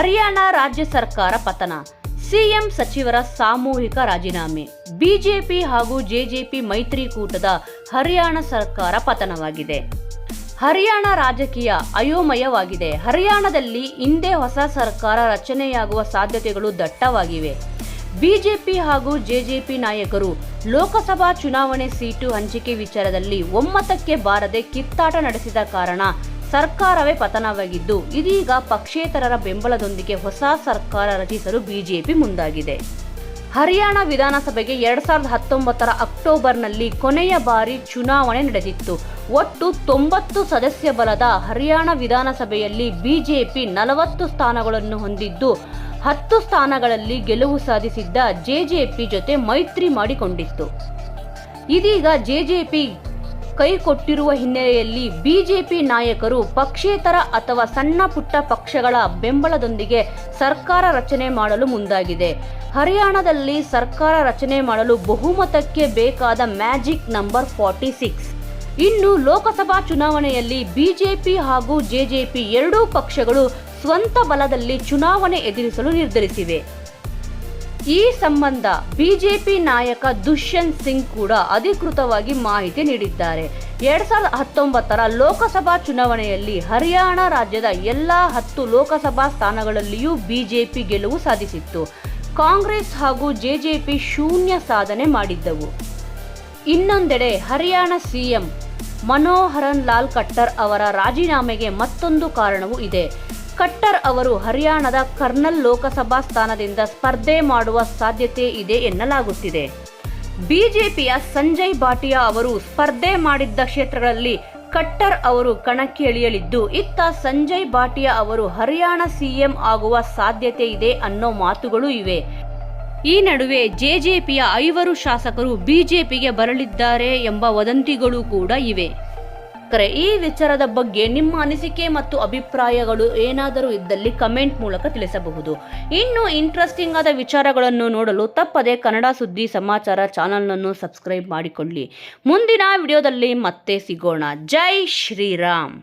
ಹರಿಯಾಣ ರಾಜ್ಯ ಸರ್ಕಾರ ಪತನ. ಸಿಎಂ ಸಚಿವರ ಸಾಮೂಹಿಕ ರಾಜೀನಾಮೆ. ಬಿಜೆಪಿ ಹಾಗೂ ಜೆಜೆಪಿ ಮೈತ್ರಿಕೂಟದ ಹರಿಯಾಣ ಸರ್ಕಾರ ಪತನವಾಗಿದೆ. ಹರಿಯಾಣ ರಾಜಕೀಯ ಅಯೋಮಯವಾಗಿದೆ. ಹರಿಯಾಣದಲ್ಲಿ ಹಿಂದೆ ಹೊಸ ಸರ್ಕಾರ ರಚನೆಯಾಗುವ ಸಾಧ್ಯತೆಗಳು ದಟ್ಟವಾಗಿವೆ. ಬಿಜೆಪಿ ಹಾಗೂ ಜೆಜೆಪಿ ನಾಯಕರು ಲೋಕಸಭಾ ಚುನಾವಣೆ ಸೀಟು ಹಂಚಿಕೆ ವಿಚಾರದಲ್ಲಿ ಒಮ್ಮತಕ್ಕೆ ಬಾರದೆ ಕಿತ್ತಾಟ ನಡೆಸಿದ ಕಾರಣ ಸರ್ಕಾರವೇ ಪತನವಾಗಿದ್ದು, ಇದೀಗ ಪಕ್ಷೇತರರ ಬೆಂಬಲದೊಂದಿಗೆ ಹೊಸ ಸರ್ಕಾರ ರಚಿಸಲು ಬಿಜೆಪಿ ಮುಂದಾಗಿದೆ. ಹರಿಯಾಣ ವಿಧಾನಸಭೆಗೆ ಎರಡ್ ಸಾವಿರದ ಹತ್ತೊಂಬತ್ತರ ಅಕ್ಟೋಬರ್ನಲ್ಲಿ ಕೊನೆಯ ಬಾರಿ ಚುನಾವಣೆ ನಡೆದಿತ್ತು. ಒಟ್ಟು ತೊಂಬತ್ತು ಸದಸ್ಯ ಬಲದ ಹರಿಯಾಣ ವಿಧಾನಸಭೆಯಲ್ಲಿ ಬಿಜೆಪಿ ನಲವತ್ತು ಸ್ಥಾನಗಳನ್ನು ಹೊಂದಿದ್ದು, ಹತ್ತು ಸ್ಥಾನಗಳಲ್ಲಿ ಗೆಲುವು ಸಾಧಿಸಿದ್ದ ಜೆಜೆಪಿ ಜೊತೆ ಮೈತ್ರಿ ಮಾಡಿಕೊಂಡಿತ್ತು. ಇದೀಗ ಜೆಜೆಪಿ ಕೈ ಕೊಟ್ಟಿರುವ ಹಿನ್ನೆಲೆಯಲ್ಲಿ ಬಿಜೆಪಿ ನಾಯಕರು ಪಕ್ಷೇತರ ಅಥವಾ ಸಣ್ಣ ಪುಟ್ಟ ಪಕ್ಷಗಳ ಬೆಂಬಲದೊಂದಿಗೆ ಸರ್ಕಾರ ರಚನೆ ಮಾಡಲು ಮುಂದಾಗಿದೆ. ಹರಿಯಾಣದಲ್ಲಿ ಸರ್ಕಾರ ರಚನೆ ಮಾಡಲು ಬಹುಮತಕ್ಕೆ ಬೇಕಾದ ಮ್ಯಾಜಿಕ್ ನಂಬರ್ ಫಾರ್ಟಿ ಸಿಕ್ಸ್. ಇನ್ನು ಲೋಕಸಭಾ ಚುನಾವಣೆಯಲ್ಲಿ ಬಿಜೆಪಿ ಹಾಗೂ ಜೆಜೆಪಿ ಎರಡೂ ಪಕ್ಷಗಳು ಸ್ವಂತ ಬಲದಲ್ಲಿ ಚುನಾವಣೆ ಎದುರಿಸಲು ನಿರ್ಧರಿಸಿವೆ. ಈ ಸಂಬಂಧ ಬಿಜೆಪಿ ನಾಯಕ ದುಷ್ಯಂತ್ ಸಿಂಗ್ ಕೂಡ ಅಧಿಕೃತವಾಗಿ ಮಾಹಿತಿ ನೀಡಿದ್ದಾರೆ. ಎರಡ್ ಸಾವಿರದ ಹತ್ತೊಂಬತ್ತರ ಲೋಕಸಭಾ ಚುನಾವಣೆಯಲ್ಲಿ ಹರಿಯಾಣ ರಾಜ್ಯದ ಎಲ್ಲಾ ಹತ್ತು ಲೋಕಸಭಾ ಸ್ಥಾನಗಳಲ್ಲಿಯೂ ಬಿಜೆಪಿ ಗೆಲುವು ಸಾಧಿಸಿತ್ತು. ಕಾಂಗ್ರೆಸ್ ಹಾಗೂ ಜೆಜೆಪಿ ಶೂನ್ಯ ಸಾಧನೆ ಮಾಡಿದ್ದವು. ಇನ್ನೊಂದೆಡೆ ಹರಿಯಾಣ ಸಿಎಂ ಮನೋಹರನ್ ಲಾಲ್ ಕಟ್ಟರ್ ಅವರ ರಾಜೀನಾಮೆಗೆ ಮತ್ತೊಂದು ಕಾರಣವೂ ಇದೆ. ಖಟ್ಟರ್ ಅವರು ಹರಿಯಾಣದ ಕರ್ನಲ್ ಲೋಕಸಭಾ ಸ್ಥಾನದಿಂದ ಸ್ಪರ್ಧೆ ಮಾಡುವ ಸಾಧ್ಯತೆ ಇದೆ ಎನ್ನಲಾಗುತ್ತಿದೆ. ಬಿಜೆಪಿಯ ಸಂಜಯ್ ಭಾಟಿಯಾ ಅವರು ಸ್ಪರ್ಧೆ ಮಾಡಿದ್ದ ಕ್ಷೇತ್ರಗಳಲ್ಲಿ ಕಟ್ಟರ್ ಅವರು ಕಣಕ್ಕೆ ಇಳಿಯಲಿದ್ದು ಇತ್ತ ಸಂಜಯ್ ಭಾಟಿಯಾ ಅವರು ಹರಿಯಾಣ ಸಿಎಂ ಆಗುವ ಸಾಧ್ಯತೆ ಇದೆ ಅನ್ನೋ ಮಾತುಗಳು ಇವೆ. ಈ ನಡುವೆ ಜೆಜೆಪಿಯ ಐವರು ಶಾಸಕರು ಬಿಜೆಪಿಗೆ ಬರಲಿದ್ದಾರೆ ಎಂಬ ವದಂತಿಗಳು ಕೂಡ ಇವೆ. ಕರೆ ಈ ವಿಚಾರದ ಬಗ್ಗೆ ನಿಮ್ಮ ಅನಿಸಿಕೆ ಮತ್ತು ಅಭಿಪ್ರಾಯಗಳು ಏನಾದರೂ ಇದ್ದಲ್ಲಿ ಕಮೆಂಟ್ ಮೂಲಕ ತಿಳಿಸಬಹುದು. ಇನ್ನು ಇಂಟ್ರೆಸ್ಟಿಂಗ್ ಆದ ವಿಚಾರಗಳನ್ನು ನೋಡಲು ತಪ್ಪದೆ ಕನ್ನಡ ಸುದ್ದಿ ಸಮಾಚಾರ ಚಾನಲ್ನನ್ನು ಸಬ್ಸ್ಕ್ರೈಬ್ ಮಾಡಿಕೊಳ್ಳಿ. ಮುಂದಿನ ವಿಡಿಯೋದಲ್ಲಿ ಮತ್ತೆ ಸಿಗೋಣ. ಜೈ ಶ್ರೀರಾಮ್.